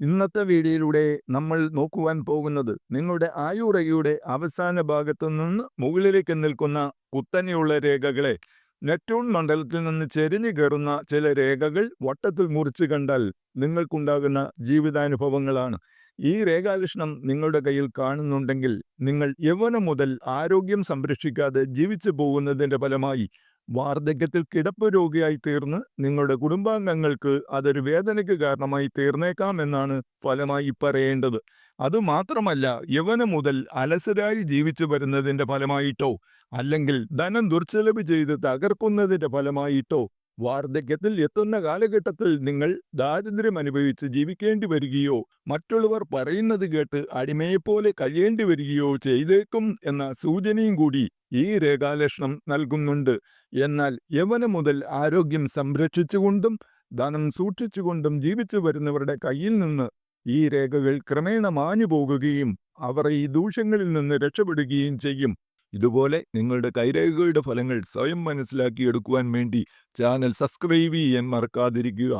ഇന്നത്തെ വീഡിയോയിലൂടെ നമ്മൾ നോക്കുവാൻ പോകുന്നത് നിങ്ങളുടെ ആയുറയുടെ അവസാന ഭാഗത്തു നിന്ന് മുകളിലേക്ക് നിൽക്കുന്ന കുത്തനെയുള്ള രേഖകളെ. നെറ്റൂൺ മണ്ഡലത്തിൽ നിന്ന് ചെരിഞ്ഞു കയറുന്ന ചില രേഖകൾ വട്ടത്തിൽ മുറിച്ചു കണ്ടാൽ നിങ്ങൾക്കുണ്ടാകുന്ന ജീവിതാനുഭവങ്ങളാണ്. ഈ രേഖാകൃഷ്ണം നിങ്ങളുടെ കയ്യിൽ കാണുന്നുണ്ടെങ്കിൽ നിങ്ങൾ യൗവനം മുതൽ ആരോഗ്യം സംരക്ഷിക്കാതെ ജീവിച്ചു പോകുന്നതിന്റെ ഫലമായി വാർദ്ധക്യത്തിൽ കിടപ്പ് രോഗിയായി തീർന്ന് നിങ്ങളുടെ കുടുംബാംഗങ്ങൾക്ക് അതൊരു വേദനയ്ക്ക് കാരണമായി തീർന്നേക്കാം എന്നാണ് ഫലമായി പറയേണ്ടത്. അതുമാത്രമല്ല യവനം മുതൽ അലസരായി ജീവിച്ചു വരുന്നതിന്റെ ഫലമായിട്ടോ അല്ലെങ്കിൽ ധനം ദുർച്ചെലവ് ചെയ്ത് തകർക്കുന്നതിന്റെ ഫലമായിട്ടോ വാർദ്ധക്യത്തിൽ എത്തുന്ന കാലഘട്ടത്തിൽ നിങ്ങൾ ദാരിദ്ര്യം അനുഭവിച്ച് ജീവിക്കേണ്ടി വരികയോ മറ്റുള്ളവർ പറയുന്നത് കേട്ട് അടിമയെപ്പോലെ കഴിയേണ്ടി വരികയോ ചെയ്തേക്കും എന്ന സൂചനയും കൂടി ഈ രേഖാലക്ഷണം നൽകുന്നുണ്ട്. എന്നാൽ യവനം മുതൽ ആരോഗ്യം സംരക്ഷിച്ചുകൊണ്ടും ധനം സൂക്ഷിച്ചുകൊണ്ടും ജീവിച്ചു വരുന്നവരുടെ കയ്യിൽ നിന്ന് ഈ രേഖകൾ ക്രമേണ മാഞ്ഞു പോകുകയും അവർ ഈ ദൂഷ്യങ്ങളിൽ നിന്ന് രക്ഷപ്പെടുകയും ചെയ്യും. ഇതുപോലെ നിങ്ങളുടെ കൈരേഖകളുടെ ഫലങ്ങൾ സ്വയം മനസ്സിലാക്കിയെടുക്കുവാൻ വേണ്ടി ചാനൽ സബ്സ്ക്രൈബ് ചെയ്യാൻ മറക്കാതിരിക്കുക.